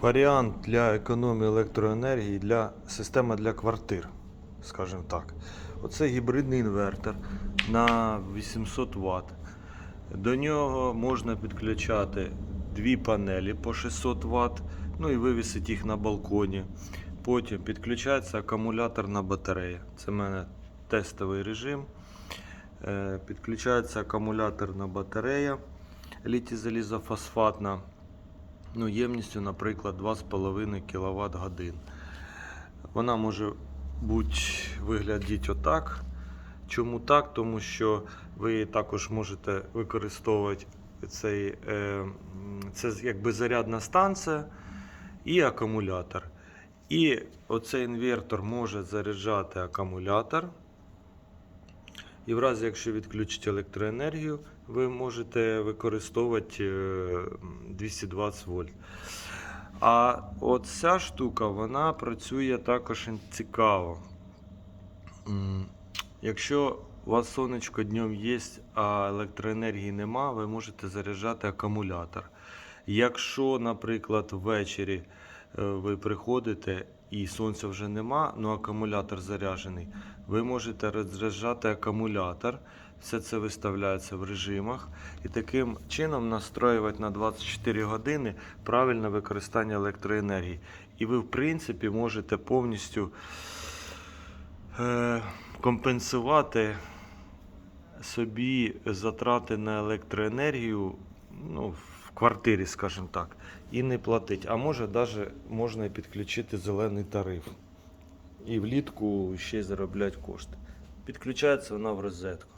Варіант для економії електроенергії для системи для квартир, скажімо так. Оце гібридний інвертор на 800 Вт. До нього можна підключати дві панелі по 600 Вт, ну і вивісити їх на балконі. Потім підключається акумуляторна батарея. Це в мене тестовий режим. Е, Підключається акумуляторна батарея літій-залізофосфатна ну, ємністю, наприклад, 2,5 кВт годин. Вона може бути виглядати отак. Чому так? Тому що ви також можете використовувати цей, е, це якби зарядна станція і акумулятор. І оцей інвертор може заряджати акумулятор. І в разі, якщо відключить електроенергію, ви можете використовувати е, 220 вольт. А от ця штука вона працює також цікаво. Якщо у вас сонечко днем є, а електроенергії нема, ви можете заряджати акумулятор. Якщо, наприклад, ввечері е, ви приходите і сонця вже нема, але акумулятор заряджений, ви можете розряджати акумулятор. Все це виставляється в режимах і таким чином настроювати на 24 години правильне використання електроенергії. І ви, в принципі, можете повністю е, компенсувати собі затрати на електроенергію ну, в квартирі, скажімо так, і не платити. А може, навіть можна і підключити зелений тариф. І влітку ще й заробляти кошти. Підключається вона в розетку.